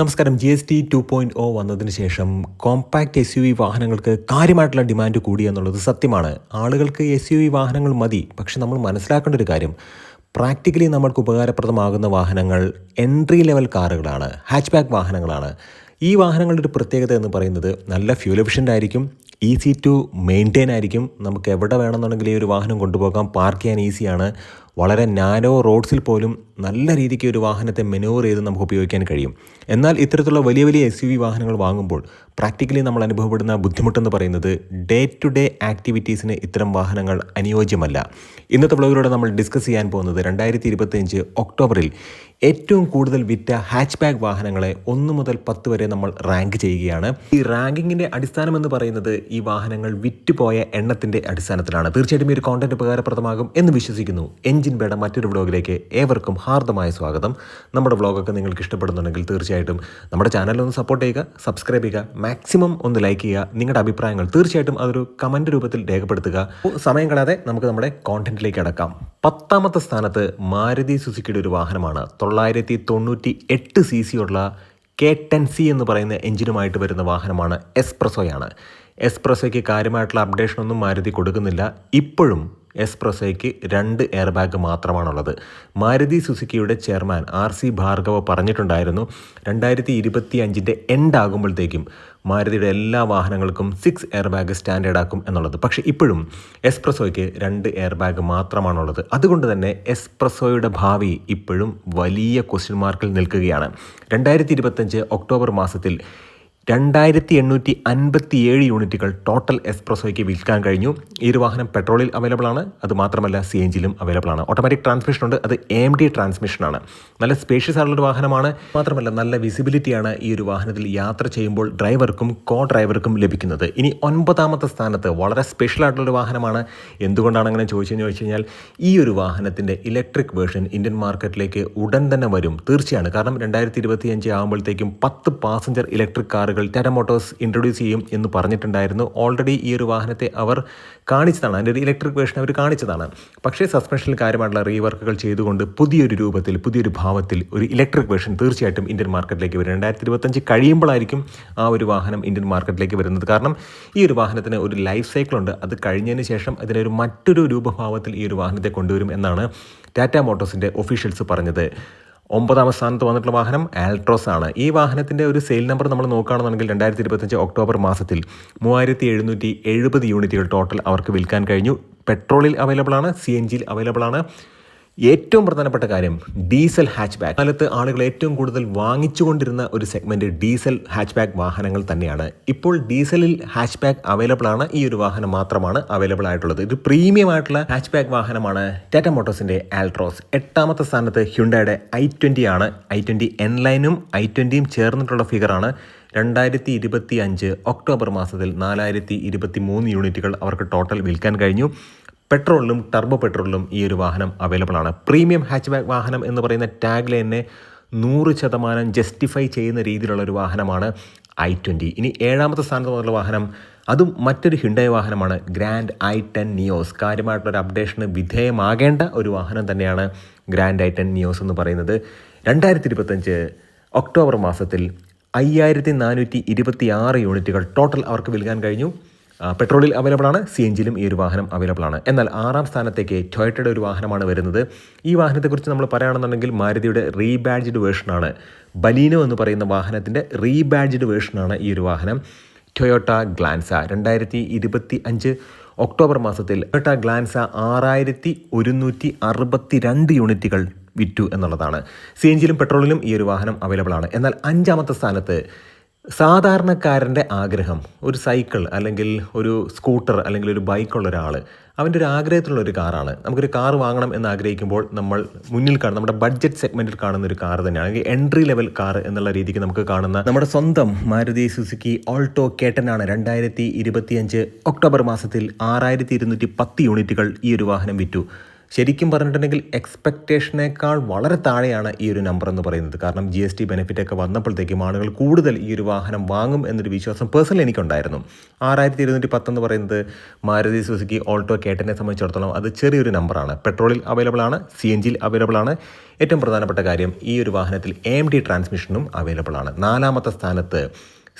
നമസ്കാരം. G S T two point O വന്നതിന് ശേഷം കോമ്പാക്റ്റ് എസ് യു വി വാഹനങ്ങൾക്ക് കാര്യമായിട്ടുള്ള ഡിമാൻഡ് കൂടി എന്നുള്ളത് സത്യമാണ്. ആളുകൾക്ക് എസ് യു വി വാഹനങ്ങൾ മതി പക്ഷെ നമ്മൾ മനസ്സിലാക്കേണ്ട ഒരു കാര്യം. പ്രാക്ടിക്കലി നമ്മൾക്ക് ഉപകാരപ്രദമാകുന്ന വാഹനങ്ങൾ എൻട്രി ലെവൽ കാറുകളാണ് ഹാച്ച് ബാക്ക് വാഹനങ്ങളാണ്. ഈ വാഹനങ്ങളുടെ ഒരു പ്രത്യേകത എന്ന് പറയുന്നത് നല്ല ഫ്യൂൽ എഫിഷ്യന്റ് ആയിരിക്കും ഈസി ടു മെയിന്റെയിൻ ആയിരിക്കും. നമുക്ക് എവിടെ വേണമെന്നുണ്ടെങ്കിൽ ഈ ഒരു വാഹനം കൊണ്ടുപോകാം പാർക്ക് ചെയ്യാൻ ഈസിയാണ് വളരെ നാനോ റോഡ്സിൽ പോലും നല്ല രീതിക്ക് ഒരു വാഹനത്തെ മെനൂവർ ചെയ്ത് നമുക്ക് ഉപയോഗിക്കാൻ കഴിയും. എന്നാൽ ഇത്തരത്തിലുള്ള വലിയ വലിയ എസ് യു വാഹനങ്ങൾ വാങ്ങുമ്പോൾ പ്രാക്ടിക്കലി നമ്മൾ അനുഭവപ്പെടുന്ന ബുദ്ധിമുട്ടെന്ന് പറയുന്നത് ഡേ ടു ഡേ ആക്ടിവിറ്റീസിന് ഇത്തരം വാഹനങ്ങൾ അനുയോജ്യമല്ല. ഇന്നത്തെ വ്ളോഗിലൂടെ നമ്മൾ ഡിസ്കസ് ചെയ്യാൻ പോകുന്നത് രണ്ടായിരത്തി ഇരുപത്തിയഞ്ച് ഒക്ടോബറിൽ ഏറ്റവും കൂടുതൽ വിറ്റ ഹാച്ച് ബാഗ് വാഹനങ്ങളെ ഒന്ന് മുതൽ പത്ത് വരെ നമ്മൾ റാങ്ക് ചെയ്യുകയാണ്. ഈ റാങ്കിങ്ങിന്റെ അടിസ്ഥാനം എന്ന് പറയുന്നത് ഈ വാഹനങ്ങൾ വിറ്റുപോയ എണ്ണത്തിന്റെ അടിസ്ഥാനത്തിലാണ്. തീർച്ചയായിട്ടും ഈ ഒരു കോണ്ടന്റ് ഉപകാരപ്രദമാകും എന്ന് വിശ്വസിക്കുന്നു. എഞ്ചിൻ ബേഡ മറ്റൊരു വ്ളോഗിലേക്ക് ഏവർക്കും ഹാർദമായ സ്വാഗതം. നമ്മുടെ വ്ളോഗൊക്കെ നിങ്ങൾക്ക് ഇഷ്ടപ്പെടുന്നുണ്ടെങ്കിൽ തീർച്ചയായിട്ടും നമ്മുടെ ചാനലൊന്ന് സപ്പോർട്ട് ചെയ്യുക സബ്സ്ക്രൈബ് ചെയ്യുക മാക്സിമം ഒന്ന് ലൈക്ക് ചെയ്യുക നിങ്ങളുടെ അഭിപ്രായങ്ങൾ തീർച്ചയായിട്ടും അതൊരു കമന്റ് രൂപത്തിൽ രേഖപ്പെടുത്തുക. സമയം കളയാതെ നമുക്ക് നമ്മുടെ കോണ്ടന്റിലേക്ക് അടക്കാം. പത്താമത്തെ സ്ഥാനത്ത് മാരുതി സുസുക്കിയുടെ ഒരു വാഹനമാണ്. തൊള്ളായിരത്തി തൊണ്ണൂറ്റി എട്ട് സി സി ഉള്ള കെ ടെൻ സി എന്ന് പറയുന്ന എഞ്ചിനുമായിട്ട് വരുന്ന വാഹനമാണ് എസ്പ്രസോയാണ് എസ്പ്രസോയ്ക്ക് കാര്യമായിട്ടുള്ള അപ്ഡേഷനൊന്നും മാരുതി കൊടുക്കുന്നില്ല. ഇപ്പോഴും എസ്പ്രസോയ്ക്ക് രണ്ട് എയർ ബാഗ് മാത്രമാണുള്ളത്. മാരുതി സുസുക്കിയുടെ ചെയർമാൻ ആർ സി ഭാർഗവ പറഞ്ഞിട്ടുണ്ടായിരുന്നു രണ്ടായിരത്തി ഇരുപത്തി അഞ്ചിന്റെ എൻഡ് ആകുമ്പോഴത്തേക്കും മാരുതിയുടെ എല്ലാ വാഹനങ്ങൾക്കും സിക്സ് എയർ ബാഗ് സ്റ്റാൻഡേർഡ് ആക്കും എന്നുള്ളത്. പക്ഷേ ഇപ്പോഴും എസ്പ്രസോയ്ക്ക് രണ്ട് എയർ ബാഗ് മാത്രമാണുള്ളത്. അതുകൊണ്ട് തന്നെ എസ്പ്രസോയുടെ ഭാവി ഇപ്പോഴും വലിയ ക്വസ്റ്റ്യൻ മാർക്കിൽ നിൽക്കുകയാണ്. രണ്ടായിരത്തി ഇരുപത്തഞ്ച് ഒക്ടോബർ മാസത്തിൽ രണ്ടായിരത്തി എണ്ണൂറ്റി അൻപത്തി ഏഴ് യൂണിറ്റുകൾ ടോട്ടൽ എസ്പ്രസോയ്ക്ക് വിൽക്കാൻ കഴിഞ്ഞു. ഈ ഒരു വാഹനം പെട്രോളിൽ അവൈലബിൾ ആണ് അത് മാത്രമല്ല സി എൻ ജിയിലും അവൈലബിൾ ആണ് ഓട്ടോമാറ്റിക് ട്രാൻസ്മിഷൻ ഉണ്ട്. അത് എം ഡി ട്രാൻസ്മിഷനാണ് നല്ല സ്പേഷ്യസ് ആയിട്ടുള്ള വാഹനമാണ്. മാത്രമല്ല നല്ല വിസിബിലിറ്റിയാണ് ഈ ഒരു വാഹനത്തിൽ യാത്ര ചെയ്യുമ്പോൾ ഡ്രൈവർക്കും കോ ഡ്രൈവർക്കും ലഭിക്കുന്നത്. ഇനി ഒൻപതാമത്തെ സ്ഥാനത്ത് വളരെ സ്പെഷ്യൽ ആയിട്ടുള്ളൊരു വാഹനമാണ്. എന്തുകൊണ്ടാണ് അങ്ങനെ ചോദിച്ചതെന്ന് ചോദിച്ചു കഴിഞ്ഞാൽ ഈ ഒരു വാഹനത്തിന്റെ ഇലക്ട്രിക് വേർഷൻ ഇന്ത്യൻ മാർക്കറ്റിലേക്ക് ഉടൻ തന്നെ വരും. തീർച്ചയാണ്. കാരണം രണ്ടായിരത്തി ഇരുപത്തി അഞ്ച് ആകുമ്പോഴത്തേക്കും പത്ത് പാസഞ്ചർ ഇലക്ട്രിക് കാറുകൾ ടാറ്റ മോട്ടോഴ്സ് ഇൻട്രൊഡ്യൂസ് ചെയ്യും എന്ന് പറഞ്ഞിട്ടുണ്ടായിരുന്നു. ഓൾറെഡി ഈ ഒരു വാഹനത്തെ അവർ കാണിച്ചതാണ്. അതിന്റെ ഒരു ഇലക്ട്രിക് വേർഷൻ അവർ കാണിച്ചതാണ്. പക്ഷേ സസ്പെൻഷനിൽ കാര്യമായിട്ടുള്ള റീവർക്കുകൾ ചെയ്തുകൊണ്ട് പുതിയൊരു രൂപത്തിൽ പുതിയൊരു ഭാവത്തിൽ ഒരു ഇലക്ട്രിക് വേർഷൻ തീർച്ചയായിട്ടും ഇന്ത്യൻ മാർക്കറ്റിലേക്ക് വരും. രണ്ടായിരത്തി ഇരുപത്തഞ്ച് കഴിയുമ്പോഴായിരിക്കും ആ ഒരു വാഹനം ഇന്ത്യൻ മാർക്കറ്റിലേക്ക് വരുന്നത്. കാരണം ഈ ഒരു വാഹനത്തിന് ഒരു ലൈഫ് സൈക്കിളുണ്ട് അത് കഴിഞ്ഞതിന് ശേഷം അതിനൊരു മറ്റൊരു രൂപഭാവത്തിൽ ഈ ഒരു വാഹനത്തെ കൊണ്ടുവരും എന്നാണ് ടാറ്റ മോട്ടോഴ്സിന്റെ ഒഫീഷ്യൽസ് പറഞ്ഞത്. ഒമ്പതാം സ്ഥാനത്ത് വന്നിട്ടുള്ള വാഹനം ആൽട്രോസ് ആണ്. ഈ വാഹനത്തിന്റെ ഒരു സെയിൽ നമ്പർ നമ്മൾ നോക്കുകയാണെന്നുണ്ടെങ്കിൽ രണ്ടായിരത്തി ഇരുപത്തഞ്ച് ഒക്ടോബർ മാസത്തിൽ മൂവായിരത്തി എഴുന്നൂറ്റി എഴുപത് യൂണിറ്റുകൾ ടോട്ടൽ അവർക്ക് വിൽക്കാൻ കഴിഞ്ഞു. പെട്രോളിൽ അവൈലബിൾ ആണ് സി എൻ ജിയിൽ അവൈലബിൾ ആണ്. ഏറ്റവും പ്രധാനപ്പെട്ട കാര്യം ഡീസൽ ഹാച്ച് ബാക്ക് കാലത്ത് ആളുകൾ ഏറ്റവും കൂടുതൽ വാങ്ങിച്ചുകൊണ്ടിരുന്ന ഒരു സെഗ്മെന്റ് ഡീസൽ ഹാച്ച് ബാക്ക് വാഹനങ്ങൾ തന്നെയാണ്. ഇപ്പോൾ ഡീസലിൽ ഹാച്ച് ബാക്ക് അവൈലബിൾ ആണ്. ഈ ഒരു വാഹനം മാത്രമാണ് അവൈലബിൾ ആയിട്ടുള്ളത്. ഇത് പ്രീമിയം ആയിട്ടുള്ള ഹാച്ച് ബാക്ക് വാഹനമാണ് ടാറ്റ മോട്ടോസിന്റെ ആൽട്രോസ് എട്ടാമത്തെ സ്ഥാനത്ത് ഹ്യുണ്ടയുടെ ഐ ട്വന്റി ആണ്. ഐ എൻ ലൈനും ഐ ട്വന്റിയും ചേർന്നിട്ടുള്ള ഫിഗറാണ് രണ്ടായിരത്തി ഇരുപത്തി അഞ്ച് ഒക്ടോബർ മാസത്തിൽ നാലായിരത്തി ഇരുപത്തി മൂന്ന് യൂണിറ്റുകൾ അവർക്ക് ടോട്ടൽ വിൽക്കാൻ കഴിഞ്ഞു. പെട്രോളിലും ടർബോ പെട്രോളിലും ഈ ഒരു വാഹനം അവൈലബിൾ ആണ്. പ്രീമിയം ഹാച്ച് ബാക്ക് വാഹനം എന്ന് പറയുന്ന ടാഗ് ലൈനെ നൂറ് ശതമാനം ജസ്റ്റിഫൈ ചെയ്യുന്ന രീതിയിലുള്ള ഒരു വാഹനമാണ് ഐ ട്വന്റി ഇനി ഏഴാമത്തെ സ്ഥാനത്ത് വന്നുള്ള വാഹനം അതും മറ്റൊരു ഹിണ്ടായ വാഹനമാണ് ഗ്രാൻഡ് ഐ ടെൻ നിയോസ് കാര്യമായിട്ടുള്ളൊരു അപ്ഡേഷന് വിധേയമാകേണ്ട ഒരു വാഹനം തന്നെയാണ് ഗ്രാൻഡ് ഐ ടെൻ നിയോസ് എന്ന് പറയുന്നത്. രണ്ടായിരത്തി ഇരുപത്തഞ്ച് ഒക്ടോബർ മാസത്തിൽ അയ്യായിരത്തി നാനൂറ്റി ഇരുപത്തി ആറ് യൂണിറ്റുകൾ ടോട്ടൽ അവർക്ക് വിൽക്കാൻ കഴിഞ്ഞു. പെട്രോളിൽ അവൈലബിൾ ആണ് സി എൻ ജിയിലും ഈ ഒരു വാഹനം അവൈലബിൾ ആണ്. എന്നാൽ ആറാം സ്ഥാനത്തേക്ക് ടൊയറ്റയുടെ ഒരു വാഹനമാണ് വരുന്നത്. ഈ വാഹനത്തെക്കുറിച്ച് നമ്മൾ പറയുകയാണെന്നുണ്ടെങ്കിൽ മാരുതിയുടെ റീബാഡ്ജ്ഡ് വേർഷനാണ്. ബലീനോ എന്ന് പറയുന്ന വാഹനത്തിന്റെ റീബാഡ്ജ്ഡ് വേർഷനാണ് ഈ ഒരു വാഹനം. ടൊയോട്ട ഗ്ലാൻസ രണ്ടായിരത്തി ഇരുപത്തി അഞ്ച് ഒക്ടോബർ മാസത്തിൽ ടൊയോട്ട ഗ്ലാൻസ ആറായിരത്തി ഒരുന്നൂറ്റി അറുപത്തി രണ്ട് യൂണിറ്റുകൾ വിറ്റു എന്നുള്ളതാണ്. സി എൻ ജിയിലും പെട്രോളിലും ഈ ഒരു വാഹനം അവൈലബിൾ ആണ്. എന്നാൽ അഞ്ചാമത്തെ സ്ഥാനത്ത് സാധാരണക്കാരന്റെ ആഗ്രഹം ഒരു സൈക്കിൾ അല്ലെങ്കിൽ ഒരു സ്കൂട്ടർ അല്ലെങ്കിൽ ഒരു ബൈക്കുള്ള ഒരാൾ അവന്റെ ഒരു ആഗ്രഹത്തിലുള്ള ഒരു കാറാണ്. നമുക്കൊരു കാർ വാങ്ങണം എന്ന് ആഗ്രഹിക്കുമ്പോൾ നമ്മൾ മുന്നിൽ കാണുന്ന നമ്മുടെ ബഡ്ജറ്റ് സെഗ്മെന്റിൽ കാണുന്ന ഒരു കാർ തന്നെയാണ്. അല്ലെങ്കിൽ എൻട്രി ലെവൽ കാർ എന്നുള്ള രീതിക്ക് നമുക്ക് കാണുന്ന നമ്മുടെ സ്വന്തം മാരുതി സുസുക്കി ഓൾട്ടോ കേട്ടനാണ് രണ്ടായിരത്തി ഇരുപത്തിയഞ്ച് ഒക്ടോബർ മാസത്തിൽ ആറായിരത്തി ഇരുന്നൂറ്റി പത്ത് യൂണിറ്റുകൾ ഈ ഒരു വാഹനം വിറ്റു. ശരിക്കും പറഞ്ഞിട്ടുണ്ടെങ്കിൽ എക്സ്പെക്റ്റേഷനേക്കാൾ വളരെ താഴെയാണ് ഈ ഒരു നമ്പർ എന്ന് പറയുന്നത്. കാരണം ജി എസ് ടി ബെനിഫിറ്റ് ഒക്കെ വന്നപ്പോഴത്തേക്കും ആളുകൾ കൂടുതൽ ഈ ഒരു വാഹനം വാങ്ങും എന്നൊരു വിശ്വാസം പേഴ്സണലി എനിക്കുണ്ടായിരുന്നു. ആറായിരത്തി ഇരുന്നൂറ്റി പത്തെന്ന് പറയുന്നത് മാരുതി സുസുക്കി ഓൾട്ടോ കേട്ടനെ സംബന്ധിച്ചിടത്തോളം അത് ചെറിയൊരു നമ്പറാണ് പെട്രോളിൽ അവൈലബിൾ ആണ് സി എൻ ജിയിൽ അവൈലബിൾ ആണ്. ഏറ്റവും പ്രധാനപ്പെട്ട കാര്യം ഈ ഒരു വാഹനത്തിൽ എ ഡി ട്രാൻസ്മിഷനും അവൈലബിൾ ആണ്. നാലാമത്തെ സ്ഥാനത്ത്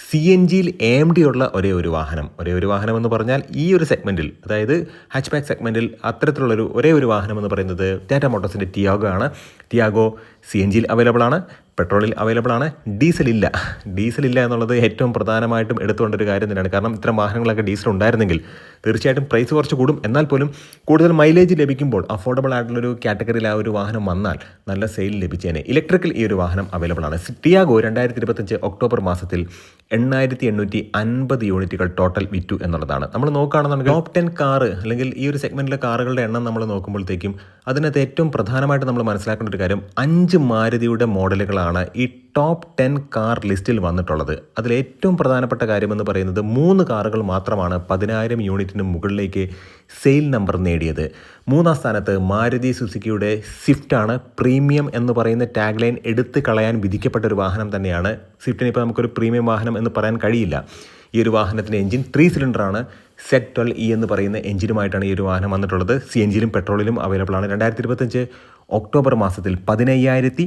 സി എൻ ജിയിൽ എ ഡി ഉള്ള ഒരേ ഒരു വാഹനം. ഒരേ ഒരു വാഹനം എന്ന് പറഞ്ഞാൽ ഈ ഒരു സെഗ്മെന്റിൽ അതായത് ഹാച്ച് ബാക്ക് സെഗ്മെന്റിൽ അത്തരത്തിലുള്ളൊരു ഒരേ ഒരു വാഹനം എന്ന് പറയുന്നത് ടാറ്റ മോട്ടോഴ്സിന്റെ ടിയാഗോ ആണ്. ടിയാഗോ സി എൻ ജിയിൽ അവൈലബിൾ ആണ് പെട്രോളിൽ അവൈലബിൾ ആണ് ഡീസൽ ഇല്ല. ഡീസൽ ഇല്ല എന്നുള്ളത് ഏറ്റവും പ്രധാനമായിട്ടും എടുത്തുകൊണ്ടൊരു കാര്യം തന്നെയാണ്. കാരണം ഇത്തരം വാഹനങ്ങളൊക്കെ ഡീസൽ ഉണ്ടായിരുന്നെങ്കിൽ തീർച്ചയായിട്ടും പ്രൈസ് കുറച്ച് കൂടും. എന്നാൽ പോലും കൂടുതൽ മൈലേജ് ലഭിക്കുമ്പോൾ അഫോർഡബിൾ ആയിട്ടുള്ളൊരു കാറ്റഗറിയിൽ ആ ഒരു വാഹനം വന്നാൽ നല്ല സെയിൽ ലഭിച്ചേനെ. ഇലക്ട്രിക്കൽ ഈ ഒരു വാഹനം അവൈലബിൾ ആണ്. ടിയാഗോ രണ്ടായിരത്തി ഇരുപത്തഞ്ച് ഒക്ടോബർ മാസത്തിൽ എണ്ണായിരത്തി എണ്ണൂറ്റി അൻപത് യൂണിറ്റുകൾ ടോട്ടൽ വിറ്റു എന്നുള്ളതാണ്. നമ്മൾ നോക്കുകയാണെന്നുണ്ടെങ്കിൽ ടോപ്പ് ടെൻ കാർ അല്ലെങ്കിൽ ഈ ഒരു സെഗ്മെന്റിലെ കാറുകളുടെ എണ്ണം നമ്മൾ നോക്കുമ്പോഴത്തേക്കും അതിനകത്ത് ഏറ്റവും പ്രധാനമായിട്ട് നമ്മൾ മനസ്സിലാക്കേണ്ട ഒരു കാര്യം അഞ്ച് മാരുതിയുടെ മോഡലുകളാണ് ഈ ടോപ്പ് ടെൻ കാർ ലിസ്റ്റിൽ വന്നിട്ടുള്ളത്. അതിൽ ഏറ്റവും പ്രധാനപ്പെട്ട കാര്യമെന്ന് പറയുന്നത് മൂന്ന് കാറുകൾ മാത്രമാണ് പതിനായിരം യൂണിറ്റിന് മുകളിലേക്ക് സെയിൽ നമ്പർ നേടിയത്. മൂന്നാം സ്ഥാനത്ത് മാരുതി സുസുക്കിയുടെ സ്വിഫ്റ്റാണ് പ്രീമിയം എന്ന് പറയുന്ന ടാഗ് ലൈൻ എടുത്ത് കളയാൻ വിധിക്കപ്പെട്ട ഒരു വാഹനം തന്നെയാണ്. സ്വിഫ്റ്റിന് ഇപ്പോൾ നമുക്കൊരു പ്രീമിയം വാഹനം എന്ന് പറയാൻ കഴിയില്ല. ഈ ഒരു വാഹനത്തിന്റെ എഞ്ചിൻ ത്രീ സിലിണ്ടറാണ് സെറ്റ് ട്വൽ ഇ എന്ന് പറയുന്ന എഞ്ചിനുമായിട്ടാണ് ഈ ഒരു വാഹനം വന്നിട്ടുള്ളത്. സി എഞ്ചിനും പെട്രോളിലും അവൈലബിൾ ആണ്. രണ്ടായിരത്തി ഇരുപത്തഞ്ച് ഒക്ടോബർ മാസത്തിൽ പതിനയ്യായിരത്തി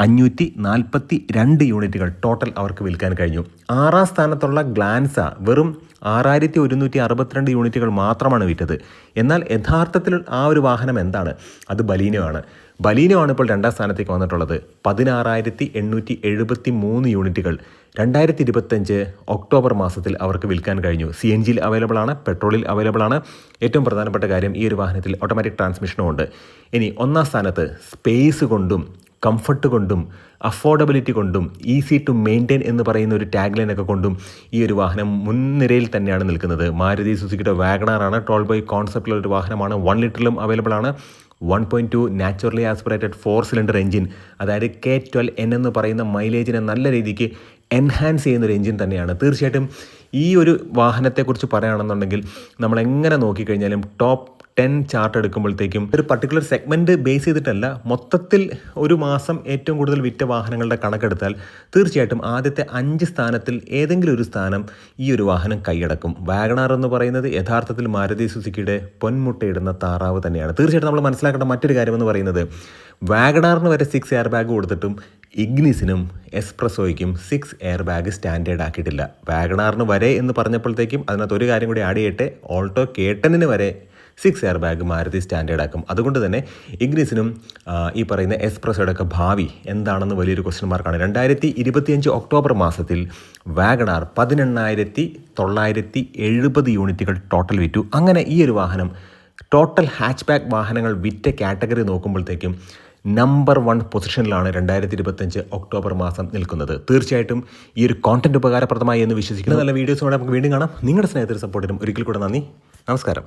അഞ്ഞൂറ്റി നാൽപ്പത്തി രണ്ട് യൂണിറ്റുകൾ ടോട്ടൽ അവർക്ക് വിൽക്കാൻ കഴിഞ്ഞു. ആറാം സ്ഥാനത്തുള്ള ഗ്ലാൻസ വെറും ആറായിരത്തി ഒരുന്നൂറ്റി അറുപത്തിരണ്ട് യൂണിറ്റുകൾ മാത്രമാണ് വിറ്റത്. എന്നാൽ യഥാർത്ഥത്തിൽ ആ ഒരു വാഹനം എന്താണ്? അത് ബലീനോ ആണ്. ബലീനോ ആണ് ഇപ്പോൾ രണ്ടാം സ്ഥാനത്തേക്ക് വന്നിട്ടുള്ളത്. പതിനാറായിരത്തി എണ്ണൂറ്റി എഴുപത്തി മൂന്ന് യൂണിറ്റുകൾ രണ്ടായിരത്തി ഇരുപത്തഞ്ച് ഒക്ടോബർ മാസത്തിൽ അവർക്ക് വിൽക്കാൻ കഴിഞ്ഞു. സി എൻ ജിയിൽ അവൈലബിൾ ആണ് പെട്രോളിൽ അവൈലബിൾ ആണ്. ഏറ്റവും പ്രധാനപ്പെട്ട കാര്യം ഈ ഒരു വാഹനത്തിൽ ഓട്ടോമാറ്റിക് ട്രാൻസ്മിഷനും ഉണ്ട്. ഇനി ഒന്നാം സ്ഥാനത്ത് സ്പേസ് കൊണ്ടും കംഫർട്ട് കൊണ്ടും അഫോർഡബിലിറ്റി കൊണ്ടും ഈസി ടു മെയിന്റെയിൻ എന്ന് പറയുന്ന ഒരു ടാഗ് ഒക്കെ കൊണ്ടും ഈ ഒരു വാഹനം മുൻനിരയിൽ തന്നെയാണ് നിൽക്കുന്നത്. മാരുതി സുസുക്കിയുടെ വാഗണാറാണ്. ടോൾ ബൈ കോൺസെപ്റ്റിലുള്ള ഒരു വാഹനമാണ്. വൺ ലിറ്ററിലും അവൈലബിൾ ആണ്. One point two naturally aspirated four cylinder engine അതായത് കെ ട്വൽവ് എൻ എന്ന് പറയുന്ന മൈലേജിനെ നല്ല രീതിക്ക് എൻഹാൻസ് ചെയ്യുന്ന ഒരു എഞ്ചിൻ തന്നെയാണ്. തീർച്ചയായിട്ടും ഈ ഒരു വാഹനത്തെക്കുറിച്ച് പറയുകയാണെന്നുണ്ടെങ്കിൽ നമ്മൾ എങ്ങനെ നോക്കിക്കഴിഞ്ഞാലും ടോപ്പ് ടെൻ ചാർട്ട് എടുക്കുമ്പോഴത്തേക്കും ഒരു പർട്ടിക്കുലർ സെഗ്മെന്റ് ബേസ് ചെയ്തിട്ടല്ല മൊത്തത്തിൽ ഒരു മാസം ഏറ്റവും കൂടുതൽ വിറ്റ വാഹനങ്ങളുടെ കണക്കെടുത്താൽ തീർച്ചയായിട്ടും ആദ്യത്തെ അഞ്ച് സ്ഥാനത്തിൽ ഏതെങ്കിലും ഒരു സ്ഥാനം ഈ ഒരു വാഹനം കൈയടക്കും. വാഗണാർ എന്ന് പറയുന്നത് യഥാർത്ഥത്തിൽ മാരുതി സുസുക്കിയുടെ പൊന്മുട്ടയിടുന്ന താറാവ് തന്നെയാണ്. തീർച്ചയായിട്ടും നമ്മൾ മനസ്സിലാക്കേണ്ട മറ്റൊരു കാര്യമെന്ന് പറയുന്നത് വാഗണാറിന് വരെ സിക്സ് എയർ ബാഗ് കൊടുത്തിട്ടും ഇഗ്നിസിനും എസ്പ്രസോയ്ക്കും സിക്സ് എയർ ബാഗ് സ്റ്റാൻഡേർഡ് ആക്കിയിട്ടില്ല. വാഗണാറിന് വരെ എന്ന് പറഞ്ഞപ്പോഴത്തേക്കും അതിനകത്ത് ഒരു കാര്യം കൂടി ആഡ് ചെയ്യട്ടെ ഓൾട്ടോ കേട്ടനിന് വരെ six air bag Maruti standard ആക്കും. അതുകൊണ്ട് തന്നെ ഇഗ്നിസിനും ഈ പറയുന്ന എസ്പ്രസോയുടെ ഒക്കെ ഭാവി എന്താണെന്ന് വലിയൊരു ക്വസ്റ്റ്യൻ മാർക്കാണ് രണ്ടായിരത്തി ഇരുപത്തിയഞ്ച് ഒക്ടോബർ മാസത്തിൽ വാഗണാർ പതിനെണ്ണായിരത്തി തൊള്ളായിരത്തി എഴുപത് യൂണിറ്റുകൾ ടോട്ടൽ വിറ്റു. അങ്ങനെ ഈ ഒരു വാഹനം ടോട്ടൽ ഹാച്ച് ബാക്ക് വാഹനങ്ങൾ വിറ്റ കാറ്റഗറി നോക്കുമ്പോഴത്തേക്കും നമ്പർ വൺ പൊസിഷനിലാണ് രണ്ടായിരത്തി ഇരുപത്തഞ്ച് ഒക്ടോബർ മാസം നിൽക്കുന്നത്. തീർച്ചയായിട്ടും ഈ ഒരു കോണ്ടന്റ് ഉപകാരപ്രദമായി എന്ന് വിശ്വസിക്കുന്ന. നല്ല വീഡിയോസോടെ നമുക്ക് വീണ്ടും കാണാം. നിങ്ങളുടെ സ്നേഹത്തിന് സപ്പോർട്ടിനും ഒരിക്കൽ കൂടെ നന്ദി. നമസ്കാരം.